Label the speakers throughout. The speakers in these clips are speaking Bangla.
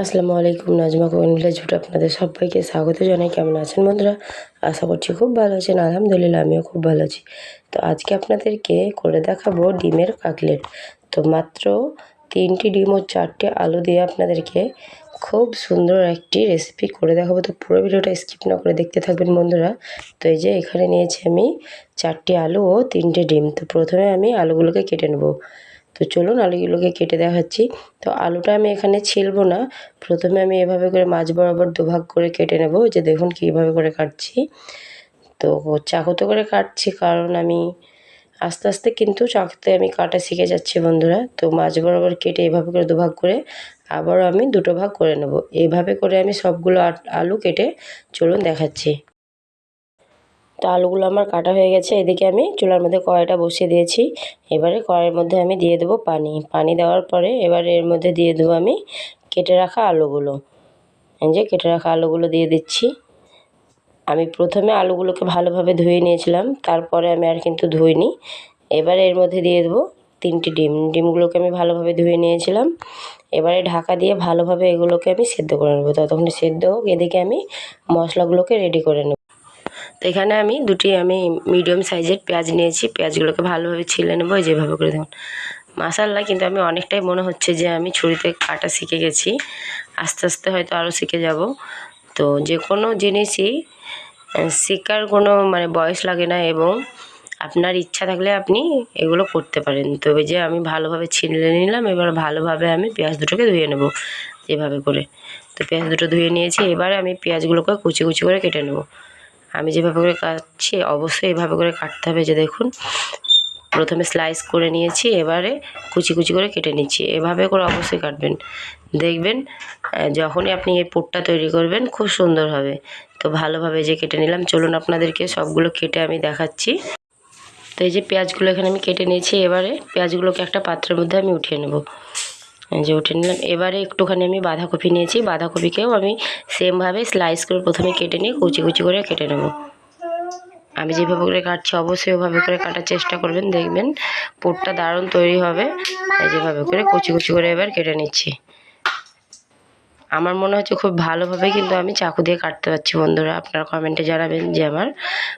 Speaker 1: আসসালামু আলাইকুম, নাজমা কোয়েন ভিলেজ আপনাদের সবাইকে স্বাগত জানাই। কেমন আছেন বন্ধুরা? আশা করছি খুব ভালো আছেন। আলহামদুলিল্লাহ, আমিও খুব ভালো আছি। তো আজকে আপনাদেরকে করে দেখাবো ডিমের কাকলেট। তো মাত্র তিনটি ডিম ও চারটে আলু দিয়ে আপনাদেরকে খুব সুন্দর একটি রেসিপি করে দেখাবো। তো পুরো ভিডিওটা স্কিপ না করে দেখতে থাকবেন বন্ধুরা। তো এই যে এখানে নিয়েছি আমি চারটি আলু ও তিনটে ডিম। তো প্রথমে আমি আলুগুলোকে কেটে নেব। তো চলুন আলুগুলোকে কেটে দেখাচ্ছি। তো আলুটা আমি এখানে ছিলবো না। প্রথমে আমি এভাবে করে মাছ বরাবর দুভাগ করে কেটে নেব। যে দেখুন কীভাবে করে কাটছি। তো চাকুতে করে কাটছি কারণ আমি আস্তে আস্তে কিন্তু চাকুতে আমি কাটা শিখে যাচ্ছি বন্ধুরা। তো মাছ বরাবর কেটে এভাবে করে দুভাগ করে আবারও আমি দুটো ভাগ করে নেব। এভাবে করে আমি সবগুলো আলু কেটে চলুন দেখাচ্ছি। তো আলুগুলো আমার কাটা হয়ে গেছে, এদিকে আমি চুলার মধ্যে কড়াইটা বসিয়ে দিয়েছি। এবারে কড়াইয়ের মধ্যে আমি দিয়ে দেবো পানি। পানি দেওয়ার পরে এবারে এর মধ্যে দিয়ে দেবো আমি কেটে রাখা আলুগুলো। এই যে কেটে রাখা আলুগুলো দিয়ে দিচ্ছি। আমি প্রথমে আলুগুলোকে ভালোভাবে ধুয়ে নিয়েছিলাম, তারপরে আমি আর কিন্তু ধুইনি। এবারে এর মধ্যে দিয়ে দেবো তিনটি ডিম। ডিমগুলোকে আমি ভালোভাবে ধুয়ে নিয়েছিলাম। এবারে ঢাকা দিয়ে ভালোভাবে এগুলোকে আমি সেদ্ধ করে নেব। ততক্ষণ সেদ্ধ হোক, এদিকে আমি মশলাগুলোকে রেডি করে নেব। তো এখানে আমি দুটি আমি মিডিয়াম সাইজের পেঁয়াজ নিয়েছি। পেঁয়াজগুলোকে ভালোভাবে ছিলে নেব যেভাবে করে দেখুন। মাসাল্লা কিন্তু আমি অনেকটাই মনে হচ্ছে যে আমি ছুরিতে কাটা শিখে গেছি। আস্তে আস্তে হয়তো আরও শিখে যাব। তো যে কোনো জিনিসই শেখার কোনো মানে বয়স লাগে না এবং আপনার ইচ্ছা থাকলে আপনি এগুলো করতে পারেন। তবে যে আমি ভালোভাবে ছিঁড়ে নিলাম, এবার ভালোভাবে আমি পেঁয়াজ দুটোকে ধুয়ে নেব যেভাবে করে। তো পেঁয়াজ দুটো ধুয়ে নিয়েছি, এবারে আমি পেঁয়াজগুলোকে কুচি কুচি করে কেটে নেব। আমি যেভাবে করে কাটছি, অবশ্যই এভাবে করে কাটতে হবে যে দেখুন। প্রথমে স্লাইস করে নিয়েছি, এবারে কুচি কুচি করে কেটে নিচ্ছি। এভাবে করে অবশ্যই কাটবেন। দেখবেন যখনই আপনি এই পুরটা তৈরি করবেন, খুব সুন্দর হবে। তো ভালোভাবে যে কেটে নিলাম, চলুন আপনাদেরকে সবগুলো কেটে আমি দেখাচ্ছি। তো এই যে পেঁয়াজগুলো এখানে আমি কেটে নিয়েছি, এবারে পেঁয়াজগুলোকে একটা পাত্রের মধ্যে আমি উঠিয়ে নেব। যে উঠে নিলাম। এবারে একটুখানি আমি বাঁধাকপি নিয়েছি। বাঁধাকপিকেও আমি সেমভাবে স্লাইস করে প্রথমে কেটে নিয়ে কুচি কুচি করে কেটে নেব। আমি যেভাবে করে কাটছি, অবশ্যই ওভাবে করে কাটার চেষ্টা করবেন। দেখবেন পুরটা দারুণ তৈরি হবে। যেভাবে করে কুচি কুচি করে এবার কেটে নিচ্ছি। আমার মনে হচ্ছে খুব ভালোভাবে কিন্তু আমি চাকু দিয়ে কাটতে পারছি, বন্ধুরা। আপনারা কমেন্টে জানাবেন যে আমার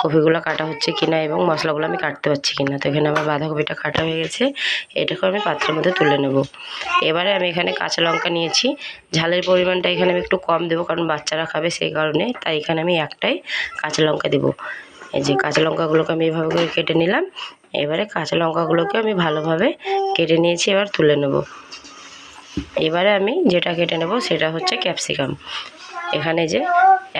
Speaker 1: কপিগুলো কাটা হচ্ছে কিনা এবং মশলাগুলো আমি কাটতে পারছি কিনা। তো এখানে আমার বাঁধাকপিটা কাটা হয়ে গেছে এটাকে আমি পাত্রের মধ্যে তুলে নেব। এবারে আমি এখানে কাঁচা লঙ্কা নিয়েছি, ঝালের পরিমাণটা এখানে আমি একটু কম দেবো কারণ বাচ্চারা খাবে সেই কারণে, তাই এখানে আমি একটাই কাঁচা লঙ্কা দেবো। এই যে কাঁচা লঙ্কাগুলোকে আমি এভাবে করে কেটে নিলাম, এবারে কাঁচা লঙ্কাগুলোকে আমি ভালোভাবে কেটে নিয়েছি, এবার তুলে নেব। এবারে আমি যেটা কেটে নেব সেটা হচ্ছে ক্যাপসিকাম। এখানে যে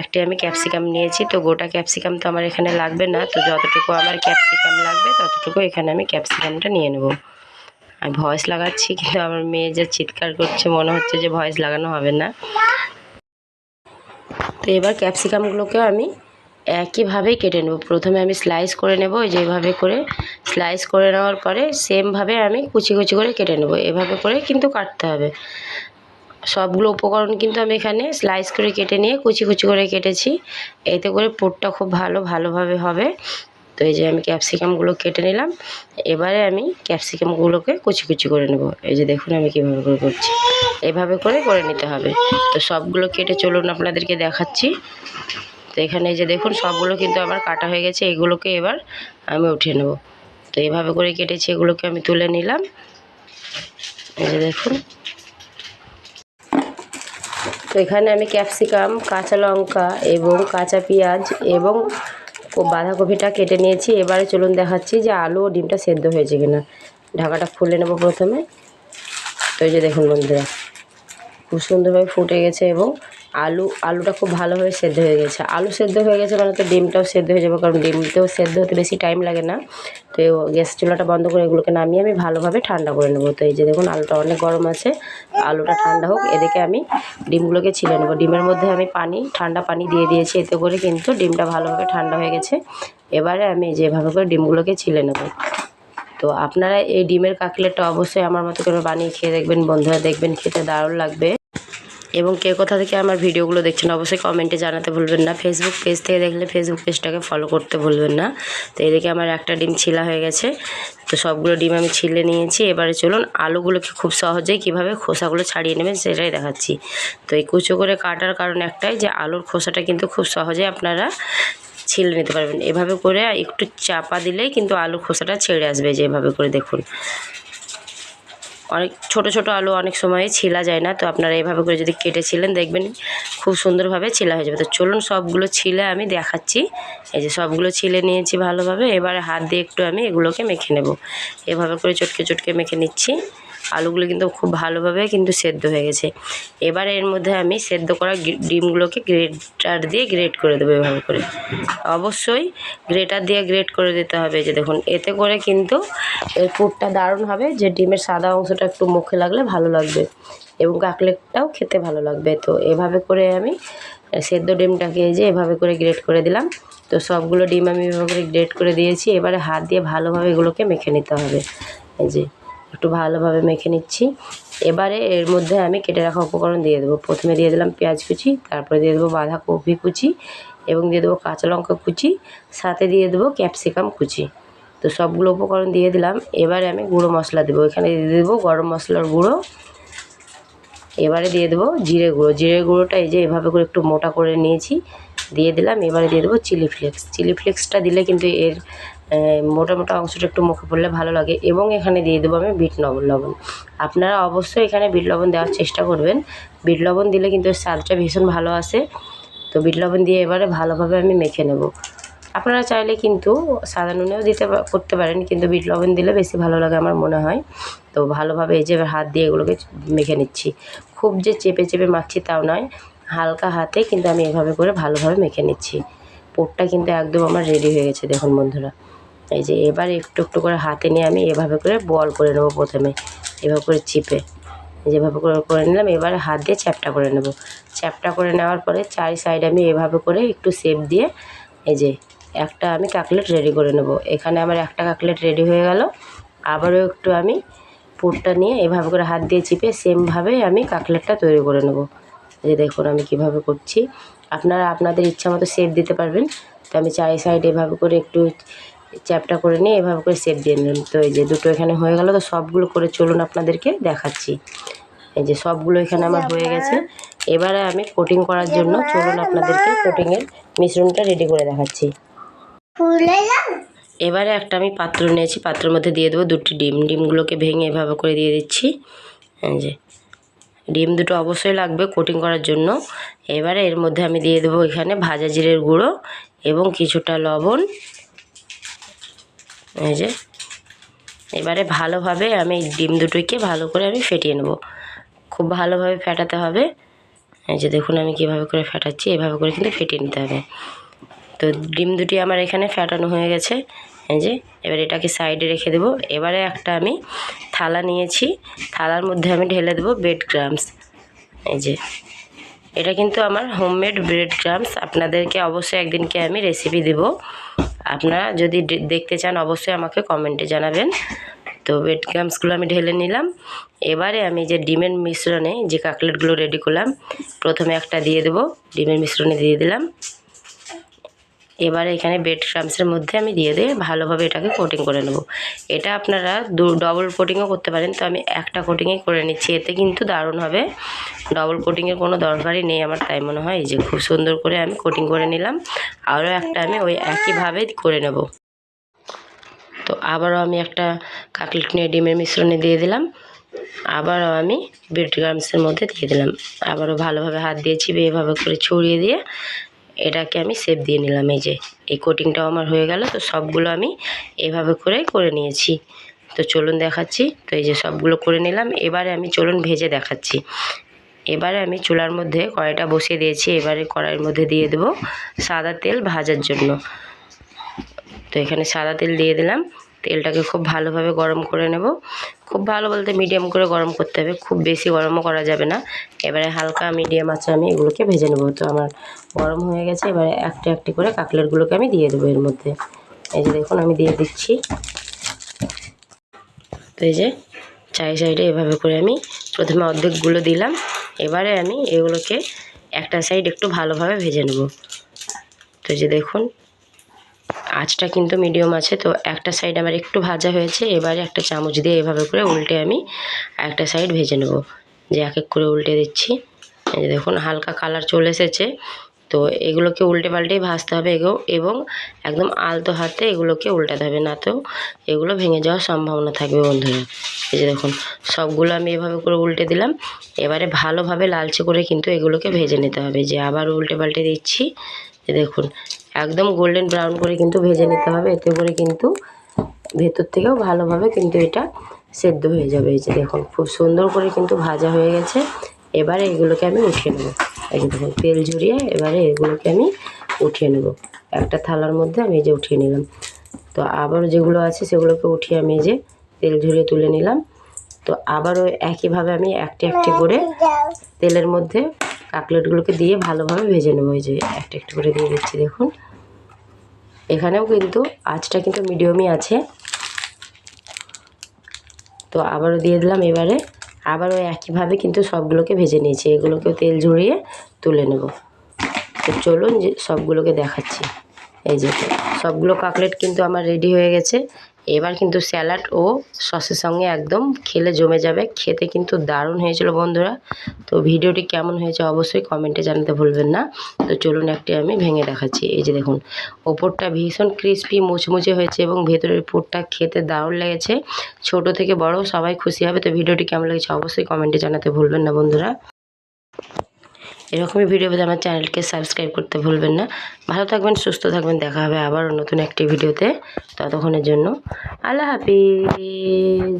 Speaker 1: একটি আমি ক্যাপসিকাম নিয়েছি, তো গোটা ক্যাপসিকাম তো আমার এখানে লাগবে না, তো যতটুকু আমার ক্যাপসিকাম লাগবে, ততটুকু এখানে আমি ক্যাপসিকামটা নিয়ে নেব। আমি ভয়েস লাগাচ্ছি, কিন্তু আমার মেয়ে যে চিৎকার করছে, মনে হচ্ছে যে ভয়েস লাগানো হবে না। তো এবার ক্যাপসিকামগুলোকেও আমি একইভাবেই কেটে নেব। প্রথমে আমি স্লাইস করে নেব যেভাবে করে স্লাইস করে নেওয়ার পরে সেমভাবে আমি কুচি কুচি করে কেটে নেব। এভাবে করে কিন্তু কাটতে হবে। সবগুলো উপকরণ কিন্তু আমি এখানে স্লাইস করে কেটে নিয়ে কুচি কুচি করে কেটেছি। এতে করে পুরটা খুব ভালো ভালোভাবে হবে। তো এই যে আমি ক্যাপসিকামগুলো কেটে নিলাম। এবারে আমি ক্যাপসিকামগুলোকে কুচি কুচি করে নেব। এই যে দেখুন আমি কীভাবে করে করছি। এভাবে করে করে নিতে হবে। তো সবগুলো কেটে চলুন আপনাদেরকে দেখাচ্ছি। তো এখানে যে দেখুন, সবগুলো কিন্তু আমার কাটা হয়ে গেছে। এগুলোকে এবার আমি উঠিয়ে নেব। তো এইভাবে করে কেটেছি, এগুলোকে আমি তুলে নিলাম। এই যে দেখুন। তো এখানে আমি ক্যাপসিকাম, কাঁচা লঙ্কা এবং কাঁচা পেঁয়াজ এবং বাঁধাকপিটা কেটে নিয়েছি। এবারে চলুন দেখাচ্ছি যে আলু ও ডিমটা সেদ্ধ হয়েছে কিনা। ঢাকাটা খুলে নেব প্রথমে। তো এই যে দেখুন বন্ধুরা, খুব সুন্দরভাবে ফুটে গেছে এবং আলু, আলুটা খুব ভালোভাবে সেদ্ধ হয়ে গেছে। আলু সেদ্ধ হয়ে গেছে মানে তো ডিমটাও সেদ্ধ হয়ে যাবে, কারণ ডিমতেও সেদ্ধ হতে বেশি টাইম লাগে না। তো গ্যাস চুলাটা বন্ধ করে এগুলোকে নামিয়ে আমি ভালোভাবে ঠান্ডা করে নেব। তো এই যে দেখুন, আলুটা অনেক গরম আছে। আলুটা ঠান্ডা হোক, এদিকে আমি ডিমগুলোকে ছিলে নেব। ডিমের মধ্যে আমি পানি, ঠান্ডা পানি দিয়ে দিয়েছি, এতে করে কিন্তু ডিমটা ভালোভাবে ঠান্ডা হয়ে গেছে। এবারে আমি যেভাবে করে ডিমগুলোকে ছিলে নেব। তো আপনারা এই ডিমের কাকলেটটা অবশ্যই আমার মতো করে বানিয়ে খেয়ে দেখবেন, বন্ধুরা দেখবেন, খেতে দারুণ লাগবে। এবং কে কোথা থেকে আমার ভিডিওগুলো দেখছেন অবশ্যই কমেন্টে জানাতে ভুলবেন না। ফেসবুক পেজ থেকে দেখলে ফেসবুক পেজটাকে ফলো করতে ভুলবেন না। তো এদিকে আমার একটা ডিম ছিলা হয়ে গেছে। তো সবগুলো ডিম আমি ছিলে নিয়েছি। এবারে চলুন আলুগুলোকে খুব সহজেই কীভাবে খোসাগুলো ছাড়িয়ে নেবেন সেটাই দেখাচ্ছি। তো এই কুচো করে কাটার কারণ একটাই যে, আলুর খোসাটা কিন্তু খুব সহজে আপনারা ছিলে নিতে পারবেন। এভাবে করে একটু চাপা দিলেই কিন্তু আলুর খোসাটা ছেড়ে আসবে যে এভাবে করে দেখুন। অনেক ছোট ছোট আলু অনেক সময় ছিলা যায় না, তো আপনারা এভাবে করে যদি কেটেছিলেন দেখবেন খুব সুন্দরভাবে ছিলা হয়ে যাবে। তো চলুন সবগুলো ছিলে আমি দেখাচ্ছি। এই যে সবগুলো ছিলে নিয়েছি ভালোভাবে, এবারে হাত দিয়ে একটু আমি এগুলোকে মেখে নেব। এভাবে করে চটকে চটকে মেখে নিচ্ছি। আলুগুলো কিন্তু খুব ভালোভাবে কিন্তু সেদ্ধ হয়ে গেছে। এবার এর মধ্যে আমি সেদ্ধ করা ডিমগুলোকে গ্রেটার দিয়ে গ্রেট করে দেবো এভাবে করে। অবশ্যই গ্রেটার দিয়ে গ্রেট করে দিতে হবে যে দেখুন, এতে করে কিন্তু এর পুরটা দারুণ হবে, যে ডিমের সাদা অংশটা একটু মুখে লাগলে ভালো লাগবে এবং কাকলেটটাও খেতে ভালো লাগবে। তো এভাবে করে আমি সেদ্ধ ডিমটাকে যে এভাবে করে গ্রেট করে দিলাম। তো সবগুলো ডিম আমি এভাবে গ্রেট করে দিয়েছি। এবারে হাত দিয়ে ভালোভাবে এগুলোকে মেখে নিতে হবে। এই যে একটু ভালোভাবে মেখে নিচ্ছি। এবারে এর মধ্যে আমি কেটে রাখা উপকরণ দিয়ে দেবো। প্রথমে দিয়ে দিলাম পেঁয়াজ কুচি, তারপরে দিয়ে দেবো বাঁধাকপি কুচি এবং দিয়ে দেবো কাঁচা লঙ্কা কুচি। সাথে দিয়ে দেবো ক্যাপসিকাম কুচি। তো সবগুলো উপকরণ দিয়ে দিলাম। এবারে আমি গুঁড়ো মশলা দেবো। এখানে দিয়ে দেবো গরম মশলার গুঁড়ো। এবারে দিয়ে দেবো জিরে গুঁড়ো। জিরে গুঁড়োটা এই যে এভাবে করে একটু মোটা করে নিয়েছি। দিয়ে দিলাম, এবারে দিয়ে দেবো চিলি ফ্লেক্স। চিলি ফ্লেক্সটা দিলে কিন্তু এর মোটা মোটা অংশটা একটু মুখে পড়লে ভালো লাগে এবং এখানে দিয়ে দেবো আমি বিট লবণ লবণ। আপনারা অবশ্যই এখানে বিট লবণ দেওয়ার চেষ্টা করবেন। বিট লবণ দিলে কিন্তু স্বাদটা ভীষণ ভালো আসে। তো বিট লবণ দিয়ে এবারে ভালোভাবে আমি মেখে নেব। আপনারা চাইলে কিন্তু সাদা নুনেও দিতে করতে পারেন, কিন্তু বিট লবণ দিলে বেশি ভালো লাগে আমার মনে হয়। তো ভালোভাবে এই যে হাত দিয়ে এগুলোকে মেখে নিচ্ছি। খুব যে চেপে চেপে মাখছি তাও নয়। হালকা হাতে কিন্তু আমি এভাবে করে ভালোভাবে মেখে নিচ্ছি। পোটটা কিন্তু একদম আমার রেডি হয়ে গেছে, দেখুন বন্ধুরা। এই যে এবার একটু একটু করে হাতে নিয়ে আমি এভাবে করে বল করে নেব প্রথমে, এভাবে করে চিপে। যেভাবে করে করে নিলাম, এবারে হাত দিয়ে চ্যাপটা করে নেব। চ্যাপটা করে নেওয়ার পরে চারি সাইডে আমি এভাবে করে একটু সেপ দিয়ে এই যে একটা আমি কাকলেট রেডি করে নেব। এখানে আমার একটা কাকলেট রেডি হয়ে গেল। আবারও একটু আমি পুরটা নিয়ে এভাবে করে হাত দিয়ে চিপে সেমভাবে আমি কাকলেটটা তৈরি করে নেব। যে দেখুন আমি কীভাবে করছি। আপনারা আপনাদের ইচ্ছা মতো শেপ দিতে পারবেন। তো আমি চারি সাইড এভাবে করে একটু চ্যাপটা করে নিয়ে এভাবে করে শেপ দিয়ে নিলাম। তো এই যে দুটো এখানে হয়ে গেল তো সবগুলো করে চলুন আপনাদেরকে দেখাচ্ছি। এই যে সবগুলো এখানে আমার হয়ে গেছে। এবারে আমি কোটিং করার জন্য চলুন আপনাদেরকে কোটিংয়ের মিশ্রণটা রেডি করে দেখাচ্ছি। এবারে একটা আমি পাত্র নিয়েছি পাত্রের মধ্যে দিয়ে দেবো দুটি ডিম। ডিমগুলোকে ভেঙে এভাবে করে দিয়ে দিচ্ছি। এই যে ডিম দুটো অবশ্যই লাগবে কোটিং করার জন্য। এবারে এর মধ্যে আমি দিয়ে দেবো এখানে ভাজা জিরের গুঁড়ো এবং কিছুটা লবণ। এই যে। এবারে ভালোভাবে আমি ডিম দুটোকে ভালো করে আমি ফেটিয়ে নেব। খুব ভালোভাবে ফেটাতে হবে। এই যে দেখুন আমি কীভাবে করে ফেটাচ্ছি, এভাবে করে কিন্তু ফেটিয়ে নিতে হবে। তো ডিম দুটি আমার এখানে ফেটানো হয়ে গেছে। এই যে, এবার এটাকে সাইডে রেখে দেবো। এবারে একটা আমি থালা নিয়েছি। থালার মধ্যে আমি ঢেলে দেবো ব্রেড ক্রামস এই যে, এটা কিন্তু আমার হোমমেড ব্রেড ক্রামস আপনাদেরকে অবশ্যই একদিনকে আমি রেসিপি দেব। আপনারা যদি দেখতে চান, অবশ্যই আমাকে কমেন্টে জানাবেন। তো ব্রেড ক্রামসগুলো আমি ঢেলে নিলাম। এবারে আমি যে ডিমের মিশ্রণে যে কাকলেটগুলো রেডি করলাম, প্রথমে একটা দিয়ে দেবো। ডিমের মিশ্রণে দিয়ে দিলাম। এবারে এখানে বেড ক্রামসের মধ্যে আমি দিয়ে দিয়ে ভালোভাবে এটাকে কোটিং করে নেব। এটা আপনারা দু ডবল কোটিংও করতে পারেন। তো আমি একটা কোটিংই করে নিচ্ছি। এতে কিন্তু দারুণ হবে। ডবল কোটিংয়ের কোনো দরকারই নেই আমার, তাই মনে হয়। যে খুব সুন্দর করে আমি কোটিং করে নিলাম। আরও একটা আমি ওই একইভাবে করে নেব। তো আবারও আমি একটা কাকলেট নিয়ে ডিমের মিশ্রণে দিয়ে দিলাম। আবারও আমি বেড ক্রামসের মধ্যে দিয়ে দিলাম। আবারও ভালোভাবে হাত দিয়ে এভাবে করে ছড়িয়ে দিয়ে এটাকে আমি সেপ দিয়ে নিলাম, এই যে। এই কোটিংটাও আমার হয়ে গেল, তো সবগুলো আমি এভাবে করে করে নিয়েছি। তো চলুন দেখাচ্ছি, তো এই যে সবগুলো করে নিলাম, এবারে আমি চলুন ভেজে দেখাচ্ছি। এবারে আমি চুলার মধ্যে কড়াইটা বসিয়ে দিয়েছি, এবারে কড়াইয়ের মধ্যে দিয়ে দেবো সাদা তেল ভাজার জন্য। তো এখানে সাদা তেল দিয়ে দিলাম তেলটাকে খুব ভালোভাবে গরম করে নেব। খুব ভালো বলতে মিডিয়াম করে গরম করতে হবে, খুব বেশি গরমও করা যাবে না। এবারে হালকা মিডিয়াম আছে আমি এগুলোকে ভেজে নেব। তো আমার গরম হয়ে গেছে, এবারে একটা একটি করে কাকলেটগুলোকে আমি দিয়ে দেবো এর মধ্যে। এই যে দেখুন, আমি দিয়ে দিচ্ছি। তো এই যে চাই সাইডে এভাবে করে আমি প্রথমে অর্ধেকগুলো দিলাম। এবারে আমি এগুলোকে একটা সাইড একটু ভালোভাবে ভেজে নেব। তো যে দেখুন আঁচটা কিন্তু মিডিয়াম আছে, তো একটা সাইড আমার একটু ভাজা হয়েছে, এবারে একটা চামচ দিয়ে এভাবে করে উল্টে আমি একটা সাইড ভেজে নেব। যে এক এক করে উল্টে দিচ্ছি। দেখুন, হালকা কালার চলে এসেছে। তো এগুলোকে উল্টে পাল্টেই ভাজতে হবে এবং একদম আলতো হাতে এগুলোকে উল্টাতে হবে, না তো এগুলো ভেঙে যাওয়ার সম্ভাবনা থাকবে বন্ধুরা। এই যে দেখুন, সবগুলো আমি এভাবে করে উল্টে দিলাম। এবারে ভালোভাবে লালচে করে কিন্তু এগুলোকে ভেজে নিতে হবে। যে আবার উল্টে পাল্টে দিচ্ছি দেখুন একদম গোল্ডেন ব্রাউন করে কিন্তু ভেজে নিতে হবে। এতে করে কিন্তু ভেতর থেকেও ভালোভাবে কিন্তু এটা সেদ্ধ হয়ে যাবে। এই যে দেখুন, খুব সুন্দর করে কিন্তু ভাজা হয়ে গেছে। এবারে এগুলোকে আমি উঠিয়ে নেব। এই যে দেখুন, তেল ঝরিয়ে এবারে এগুলোকে আমি উঠিয়ে নেব। একটা থালার মধ্যে আমি যে উঠিয়ে নিলাম। তো আবারও যেগুলো আছে সেগুলোকে উঠিয়ে আমি যে তেল ঝরিয়ে তুলে নিলাম। তো আবারও একইভাবে আমি একটি একটি করে তেলের মধ্যে কাকলেটগুলোকে দিয়ে ভালোভাবে ভেজে নেব। ওই যে একটা একটু করে দিয়ে দিচ্ছি, দেখুন। এখানেও কিন্তু আঁচটা কিন্তু মিডিয়ামই আছে। তো আবারও দিয়ে দিলাম এবারে। আবারও একইভাবে কিন্তু সবগুলোকে ভেজে নিয়েছি। এগুলোকেও তেল ঝরিয়ে তুলে নেব। তো চলুন যে সবগুলোকে দেখাচ্ছি। এই যে সবগুলো কাকলেট কিন্তু আমার রেডি হয়ে গেছে। এবার কিন্তু স্যালাড ও সসের সঙ্গে একদম খেলে জমে যাবে। খেতে কিন্তু দারুণ হয়েছিল বন্ধুরা। তো ভিডিওটি কেমন হয়েছে অবশ্যই কমেন্টে জানাতে ভুলবেন না। তো চলুন একটি আমি ভেঙে দেখাচ্ছি। এই যে দেখুন, ওপরটা ভীষণ ক্রিস্পি মুচমুচে হয়েছে এবং ভেতরের পুরটা খেতে দারুণ লেগেছে। ছোট থেকে বড় সবাই খুশি হবে। তো ভিডিওটি কেমন লেগেছে অবশ্যই কমেন্টে জানাতে ভুলবেন না বন্ধুরা। এরকমই ভিডিও পেতে আমার চ্যানেলকে সাবস্ক্রাইব করতে ভুলবেন না। ভালো থাকবেন, সুস্থ থাকবেন, দেখা হবে আবার নতুন একটি ভিডিওতে ততক্ষণের জন্য আল্লাহ হাফিজ।